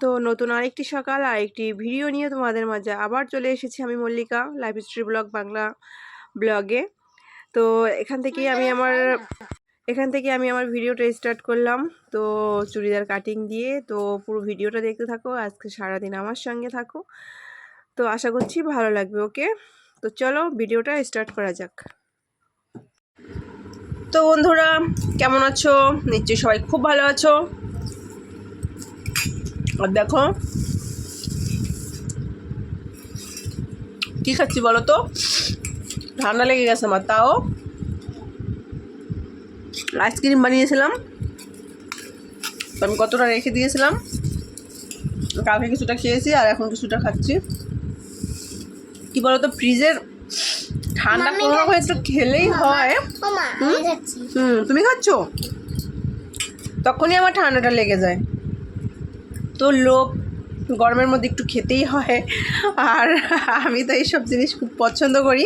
তো নতুন আরেকটি সকাল, আরেকটি ভিডিও নিয়ে তোমাদের মাঝে আবার চলে এসেছি আমি Mallika lifestyle vlog Bangla ব্লগে তো এখান থেকে আমি আমার, এখান থেকে আমি আমার ভিডিওটা স্টার্ট করলাম। তো চুড়িদার কাটিং দিয়ে, তো পুরো ভিডিওটা দেখতে থাকো, আজকে সারাদিন আমার সঙ্গে থাকো। তো আশা করছি ভালো লাগবে ওকে তো চলো ভিডিওটা স্টার্ট করা যাক। তো বন্ধুরা, কেমন আছো? নিশ্চয়ই সবাই খুব ভালো আছো। আর দেখো কি খাচ্ছি বলো তো? ঠান্ডা লেগে গেছে আমার তাও আইসক্রিম বানিয়েছিলাম। আমি কতটা রেখে দিয়েছিলাম? কালকে কিছুটা খেয়েছি আর এখন কিছুটা খাচ্ছি। কি বলতো ফ্রিজের ঠান্ডা মাম্মি কোনো রকম একটু খেলেই হয়। হুম তুমি খাচ্ছ? তখনই আমার ঠান্ডাটা লেগে যায়। তো লোক গরমের মধ্যে একটু খেতেই হয়। আর আমি তো এইসব জিনিস খুব পছন্দ করি।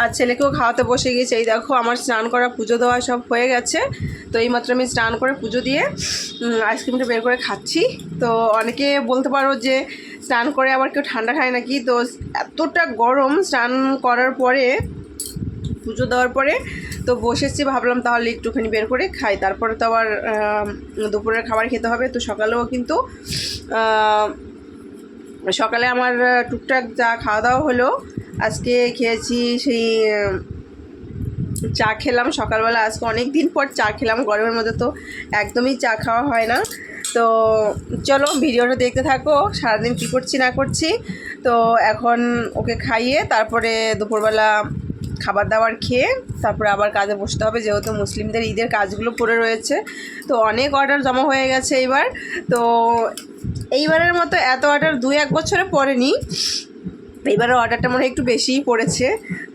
আর ছেলেকেও খাওয়াতে বসে গেছি। এই দেখো, আমার স্নান করা পুজো দেওয়া সব হয়ে গেছে। তো এইমাত্র আমি স্নান করে পুজো দিয়ে আইসক্রিমটা বের করে খাচ্ছি। তো অনেকে বলতে পারো যে, স্নান করে আবার কেউ ঠান্ডা খায় নাকি? তো এতটা গরম স্নান করার পরে পুজো দেওয়ার পরে তো বসেছি, ভাবলাম তাহলে একটুখানি বের করে খাই। তারপরে তো আবার দুপুরের খাবার খেতে হবে। তো সকালেও কিন্তু সকালে আমার টুকটাক যা খাওয়া দাওয়া হলো, আজকে খেয়েছি সেই চা খেলাম সকালবেলা। আজকে অনেক দিন পর চা খেলাম, গরমের মধ্যে তো একদমই চা খাওয়া হয় না। তো চলো ভিডিওটা দেখতে থাকো, সারাদিন কী করছি না করছি। তো এখন ওকে খাইয়ে তারপরে দুপুরবেলা খাবার দাবার খেয়ে তারপরে আবার কাজে বসতে হবে, যেহেতু মুসলিমদের ঈদের কাজগুলো পড়ে রয়েছে। তো অনেক অর্ডার জমা হয়ে গেছে এইবার। তো এইবারের মতো এত অর্ডার দু এক বছরে পড়েনি। এবারে অর্ডারটা মনে হয় একটু বেশিই পড়েছে।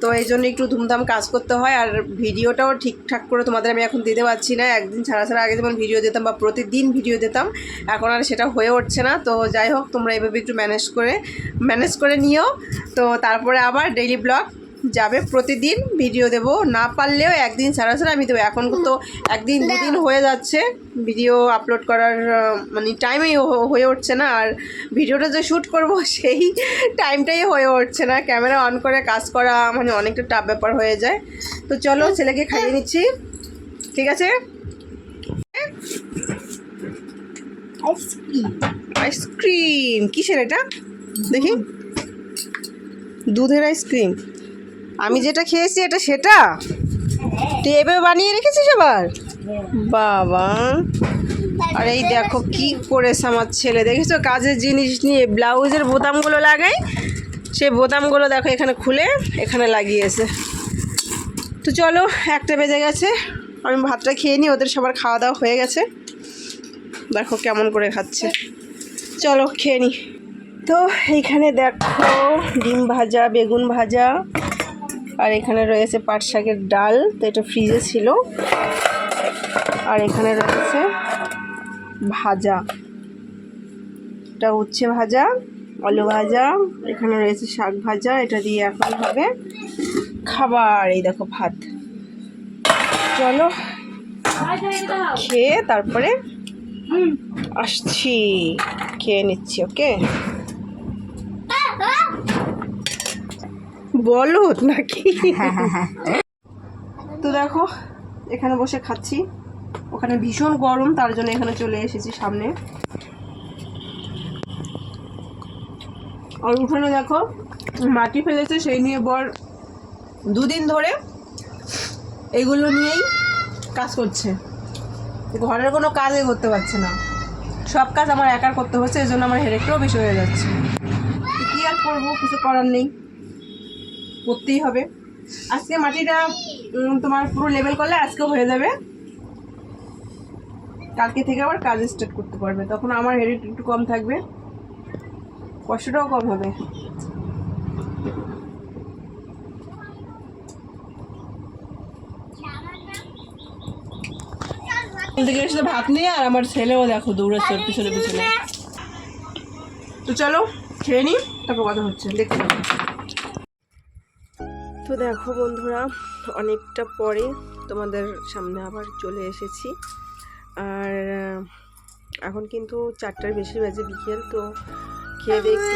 তো এই জন্য একটু ধুমধাম কাজ করতে হয়। আর ভিডিওটাও ঠিকঠাক করে তোমাদের আমি এখন দিতে পারছি না। একদিন ছাড়া ছাড়া আগে যেমন ভিডিও দিতাম বা প্রতিদিন ভিডিও দিতাম, এখন আর সেটা হয়ে উঠছে না। তো যাই হোক, তোমরা এভাবে একটু ম্যানেজ করে ম্যানেজ করে নিও। তো তারপরে আবার ডেইলি ব্লগ যাবে প্রতিদিন ভিডিও দেব। না পারলেও একদিন ছাড়া ছাড়া আমি দেবো। এখন তো একদিন, দুদিন হয়ে যাচ্ছে। ভিডিও আপলোড করার মানে টাইমেই হয়ে উঠছে না। আর ভিডিওটা যে শ্যুট করব, সেই টাইমটাই হয়ে উঠছে না। ক্যামেরা অন করে কাজ করা মানে অনেকটা টাফ ব্যাপার হয়ে যায়। তো চলো, ছেলেকে খাইয়ে নিচ্ছি। ঠিক আছে? আইসক্রিম কিসের এটা? দেখি। দুধের আইসক্রিম আমি যেটা খেয়েছি এটা সেটা? তুই এভাবে বানিয়ে রেখেছিস আবার? বাবা। আর এই দেখো কি করেছে আমার ছেলে। দেখেছ? কাজের জিনিস নিয়ে ব্লাউজের বোতামগুলো লাগাই। সে বোতামগুলো দেখো এখানে খুলে এখানে লাগিয়েছে। তো চলো, একটা বেজে গেছে। আমি ভাতটা খেয়ে নিই, ওদের সবার খাওয়া দাওয়া হয়ে গেছে। দেখো কেমন করে খাচ্ছে। চলো, খেয়ে নিই। তো এইখানে দেখো ডিম ভাজা, বেগুন ভাজা। আর এখানে রয়েছে পাট শাকের ডাল তো এটা ফ্রিজে ছিল। আর এখানে রয়েছে ভাজা। এটা উচ্ছে ভাজা আলু ভাজা এখানে রয়েছে শাক ভাজা এটা দিয়ে এখন হবে খাবার। এই দেখো ভাত। চলো খেয়ে তারপরে আসছি। খেয়ে নিচ্ছি ওকে? বলো নাকি? তো দেখো এখানে বসে খাচ্ছি। ওখানে ভীষণ গরম তার জন্য এখানে চলে এসেছি সামনে। আর উঠানে দেখো মাটি ফেলেছে সেই নিয়ে বর দুদিন ধরে এগুলো নিয়েই কাজ করছে। ঘরের কোনো কাজই করতে পারছে না। সব কাজ আমার একার করতে হচ্ছে এই জন্য আমার হেডেকটাও বেশি হয়ে যাচ্ছে। কী আর করব কিছু করার নেই। করতেই হবে। আজকে মাটিটা তোমার পুরো লেভেল করলে আজকে হয়ে যাবে। কালকে থেকে আবার কাজ স্টার্ট করতে পারবে। তখন আমার হেডেক একটু কম থাকবে। কষ্টটাও কম হবে। ভাত নিয়ে আর আমার ছেলেও দেখো দৌড়াচ্ছে পিছনে পিছনে। তো চলো খেয়ে নিই তারপর কথা হচ্ছে। দেখতে। তো দেখো বন্ধুরা, অনেকটা পরে তোমাদের সামনে আবার চলে এসেছি। আর এখন কিন্তু চারটার বেশি বাজে বিকেল, তো খেয়ে দেখছি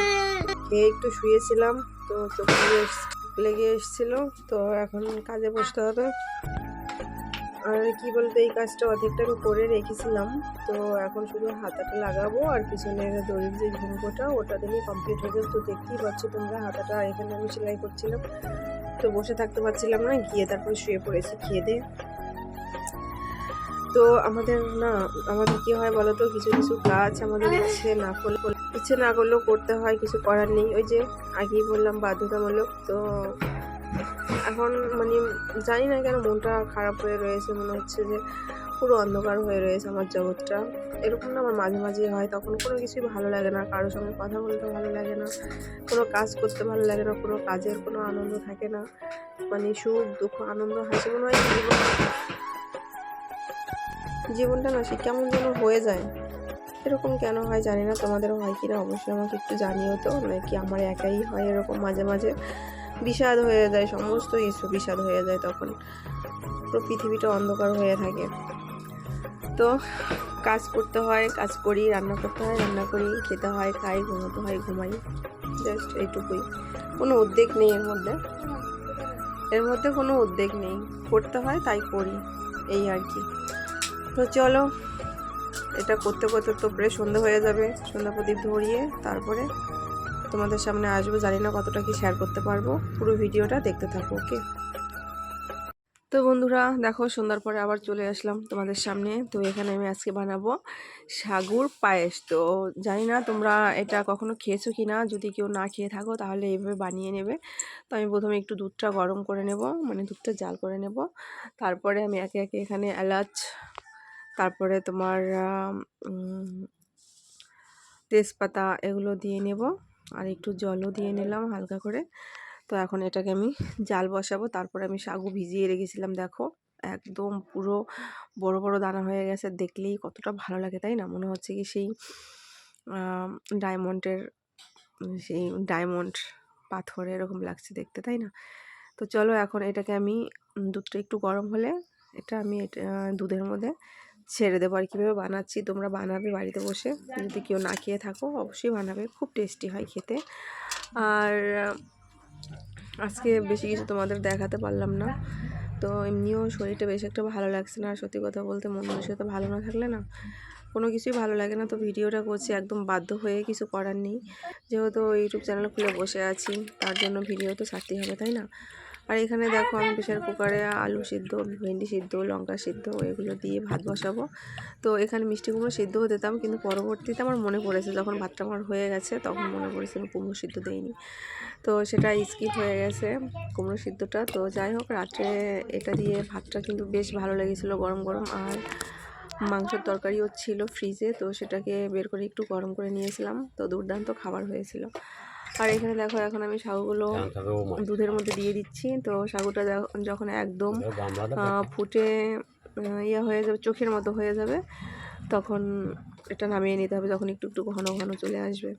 খেয়ে একটু শুয়েছিলাম, তো চোখে লেগে এস- লেগে এসেছিল, তো এখন কাজে বসতে হবে। আর কি বলতে, এই কাজটা অর্ধেকটা আমি করে রেখেছিলাম, তো এখন শুধু হাতাটা লাগাবো আর পিছনের দড়ির যে ঝুমকোটা, ওটা দিলেই কমপ্লিট হয়ে যাবে। তো দেখতেই পাচ্ছ তোমরা, হাতাটা এখানে আমি সেলাই করছিলাম। তো বসে থাকতে পারছিলাম না, গিয়ে তারপরে শুয়ে পড়েছি, খেয়ে দিয়ে। তো আমাদের না, আমাদের কি হয় বলো তো, কিছু কিছু কাজ আমাদের ইচ্ছে না করলে ইচ্ছে না করলেও করতে হয়, কিছু করার নেই। ওই যে আগেই বললাম, বাধ্যতামূলক। তো এখন মানে জানি না কেন মনটা খারাপ হয়ে রয়েছে, মনে হচ্ছে যে পুরো অন্ধকার হয়ে রয়েছে আমার জগৎটা। এরকম না আমার মাঝে মাঝে হয়, তখন কোনো কিছুই ভালো লাগে না, কারোর সঙ্গে কথা বলতে ভালো লাগে না, কোনো কাজ করতে ভালো লাগে না, কোনো কাজের কোনো আনন্দ থাকে না মানে সুখ, দুঃখ, আনন্দ, হাসি মনে হয় জীবন জীবনটা না সে কেমন যেন হয়ে যায়। এরকম কেন হয় জানি না, তোমাদেরও হয় কি না অবশ্যই আমাকে একটু জানিও তো, নাকি আমার একাই হয় এরকম মাঝে মাঝে। বিষাদ হয়ে যায়, সমস্ত কিছু বিষাদ হয়ে যায় তখন। পুরো পৃথিবীটা অন্ধকার হয়ে থাকে। তো কাজ করতে হয়, কাজ করি, রান্না করতে হয়, রান্না করি, খেতে হয়, খাই, ঘুমোতে হয়, ঘুমাই। জাস্ট এইটুকুই। কোনো উদ্বেগ নেই এর মধ্যে। এর মধ্যে কোনো উদ্বেগ নেই। করতে হয়, তাই করি। এই আর কি। তো চলো, এটা করতে করতে তো প্রায় সন্ধে হয়ে যাবে। সন্ধ্যা প্রদীপ ধরিয়ে তারপরে তোমাদের সামনে আসব। জানি না কতটা কি শেয়ার করতে পারব। পুরো ভিডিওটা দেখতে থাকো ওকে তো বন্ধুরা, দেখো সন্ধ্যার পরে আবার চলে আসলাম তোমাদের সামনে। তো এখানে আমি আজকে বানাবো সাগুর পায়েস। তো জানি না তোমরা এটা কখনো খেয়েছো কি না? যদি কেউ না খেয়ে থাকো, তাহলে এইভাবে বানিয়ে নেবে। তো আমি প্রথমে একটু দুধটা গরম করে নেব মানে দুধটা জাল করে নেব। তারপরে আমি একে একে এখানে এলাচ, তারপরে তোমার তেজপাতা এগুলো দিয়ে নেব। আর একটু জলও দিয়ে নিলাম হালকা করে। তো এখন এটাকে আমি জাল বসাবো। তারপরে আমি সাগু ভিজিয়ে রেখেছিলাম, দেখো। একদম পুরো বড় বড় দানা হয়ে গেছে। দেখলেই কতটা ভালো লাগে, তাই না? মনে হচ্ছে কি সেই ডায়মন্ডের, সেই ডায়মন্ড পাথর এরকম লাগছে দেখতে, তাই না? তো চলো এখন এটাকে আমি দুধটা একটু গরম হলে এটা আমি এটা দুধের মধ্যে ছেড়ে দেবো। আর কীভাবে বানাচ্ছি, তোমরা বানাবে বাড়িতে বসে। যদি কেউ না খেয়ে থাকো, অবশ্যই বানাবে। খুব টেস্টি হয় খেতে। আর আজকে বেশি কিছু তোমাদের দেখাতে পারলাম না। তো এমনিও শরীরটা বেশি একটা ভালো লাগছে না, আর সত্যি কথা বলতে মন মানসিকতা ভালো না থাকলে না কোনো কিছুই ভালো লাগে না। তো ভিডিওটা করছি, একদম বাধ্য হয়ে কিছু করার নেই। যেহেতু ইউটিউব চ্যানেল খুলে বসে আছি, তার জন্য ভিডিও তো ছাড়তেই হবে, তাই না? আর এখানে দেখো আমি প্রেশার কুকারে আলু সিদ্ধ, ভেন্ডি সিদ্ধ, লঙ্কা সিদ্ধ, এগুলো দিয়ে ভাত বসাবো। তো এখানে মিষ্টি কুমড়ো সিদ্ধ দিতাম কিন্তু পরবর্তীতে আমার মনে পড়েছে, যখন ভাতটা আমার হয়ে গেছে তখন মনে পড়েছে আমি কুমড়ো সিদ্ধ দিইনি। তো সেটা স্কিপ হয়ে গেছে কুমড়ো সিদ্ধটা। তো যাই হোক, রাত্রে এটা দিয়ে ভাতটা কিন্তু বেশ ভালো লেগেছিলো গরম গরম। আর মাংসের তরকারিও ছিল ফ্রিজে তো সেটাকে বের করে একটু গরম করে নিয়েছিলাম। তো দুর্দান্ত খাবার হয়েছিল। আর এখানে দেখো এখন আমি সাগুগুলো দুধের মধ্যে দিয়ে দিচ্ছি। তো সাগুটা যখন একদম ফুটে? ইয়ে হয়ে যাবে চোখের মতো হয়ে যাবে তখন এটা নামিয়ে নিতে হবে যখন একটু একটু ঘন ঘন চলে আসবে।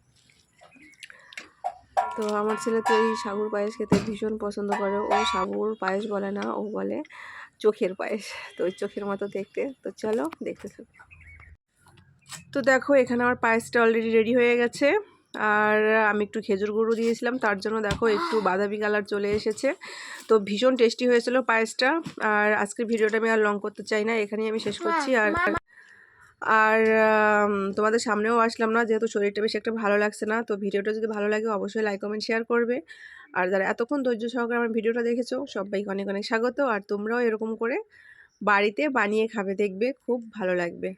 তো আমার ছেলে তো এই সাবুর পায়েস খেতে ভীষণ পছন্দ করে। ও সাবুর পায়েস বলে না ও বলে চোখের পায়েস। তো ওই চোখের মতো দেখতে। তো চলো দেখতে থাকো। তো দেখো এখানে আমার পায়েসটা অলরেডি রেডি হয়ে গেছে। আর আমি একটু খেজুর গুঁড়ো দিয়েছিলাম তার জন্য দেখো একটু বাদামি কালার চলে এসেছে। তো ভীষণ টেস্টি হয়েছিল পায়েসটা আর আজকের ভিডিওটা আমি আর লং করতে চাই না এখানেই আমি শেষ করছি। আর আর তোমাদের সামনেও আসলাম না যেহেতু শরীরটা বেশি একটা ভালো লাগছে না তো ভিডিওটা যদি ভালো লাগে অবশ্যই লাইক কমেন্ট শেয়ার করবে। আর যারা এতক্ষণ ধৈর্য সহকারে আমার ভিডিওটা দেখেছ সবাইকে অনেক অনেক স্বাগত। আর তোমরাও এরকম করে বাড়িতে বানিয়ে খাবে দেখবে খুব ভালো লাগবে।